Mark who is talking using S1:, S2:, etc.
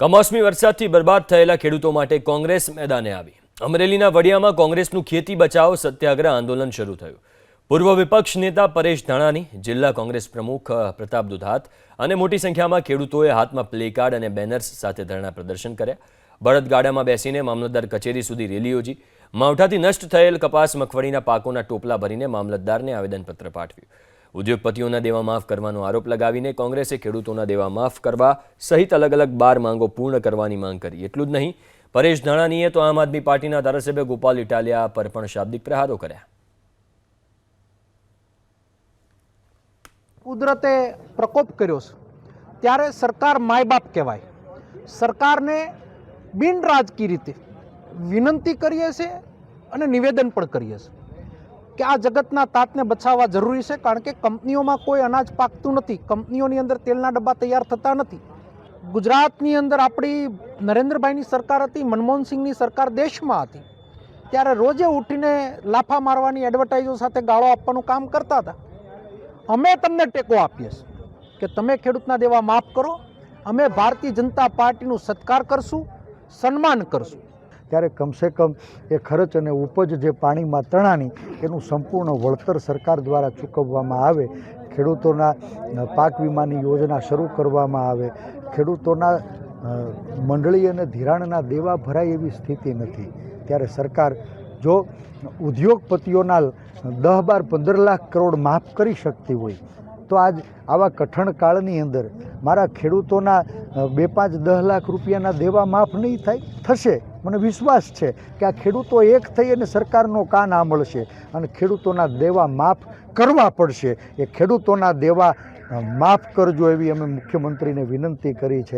S1: કમોસમી વરસાદથી બરબાદ થયેલા ખેડૂતો માટે કોંગ્રેસ મેદાને આવી. અમરેલીના વડિયામાં કોંગ્રેસનું ખેતી બચાવ સત્યાગ્રહ આંદોલન શરૂ થયું. પૂર્વ વિપક્ષ નેતા પરેશ ધાણાની જિલ્લા કોંગ્રેસ પ્રમુખ પ્રતાપ દુધાત અને મોટી સંખ્યામાં ખેડૂતોએ હાથમાં પ્લેકાર્ડ અને બેનર્સ સાથે ધરણા પ્રદર્શન કર્યા. બળદગાડામાં બેસીને મામલતદાર કચેરી સુધી રેલી યોજી. માવઠાથી નષ્ટ થયેલ કપાસ મગફળીના પાકોના ટોપલા ભરીને મામલતદારને આવેદનપત્ર પાઠવ્યું. ઉદ્યોગપતિઓના દેવા માફ કરવાનો આરોપ લગાવીને કોંગ્રેસે ખેડૂતોના દેવા માફ કરવા સહિત અલગ અલગ બાર માંગો પૂર્ણ કરવાની માંગ કરી. એટલું જ નહીં, પરેશ ધાણાનીએ તો આમ આદમી પાર્ટીના ધારાસભ્ય ગોપાલ ઇટાલિયા પર પણ શાબ્દિક પ્રહારો કર્યા.
S2: કુદરતે પ્રકોપ કર્યો છે. ત્યારે સરકાર માય બાપ કહેવાય. સરકારને બિન રાજકીય રીતે વિનંતી કરીએ છીએ અને નિવેદન પણ કરીએ છીએ. કે આ જગતના તાતને બચાવવા જરૂરી છે? કારણ કે કંપનીઓમાં કોઈ અનાજ પાકતું નથી. કંપનીઓની અંદર તેલના ડબ્બા તૈયાર થતા નથી. ગુજરાતની અંદર આપણી નરેન્દ્રભાઈની સરકાર હતી, મનમોહનસિંહની સરકાર દેશમાં હતી. ત્યારે રોજે ઉઠીને લાફા મારવાની એડવર્ટાઇઝો સાથે ગાળો આપવાનું કામ કરતા હતા. અમે તમને ટેકો આપીએ છીએ કે તમે ખેડૂતના દેવા માફ કરો. અમે ભારતીય જનતા પાર્ટીનું સત્કાર કરશું, સન્માન કરશું.
S3: ત્યારે કમસે કમ એ ખર્ચ અને ઉપજ જે પાણીમાં તણાની, એનું સંપૂર્ણ વળતર સરકાર દ્વારા ચૂકવવામાં આવે. ખેડૂતોના પાક વીમાની યોજના શરૂ કરવામાં આવે. ખેડૂતોના મંડળી અને ધિરાણના દેવા ભરાય એવી સ્થિતિ નથી. ત્યારે સરકાર જો ઉદ્યોગપતિઓના દહ બાર પંદર લાખ કરોડ માફ કરી શકતી હોય તો આજ આવા કઠણ કાળની અંદર મારા ખેડૂતોના બે પાંચ દહ લાખ રૂપિયાના દેવા માફ નહીં થાય, થશે. મને વિશ્વાસ છે કે આ ખેડૂતો એક થઈ અને સરકારનો કાન આંભળશે અને ખેડૂતોના દેવા માફ કરવા પડશે. એ ખેડૂતોના દેવા માફ કરજો એવી અમે મુખ્યમંત્રીને વિનંતી કરી છે.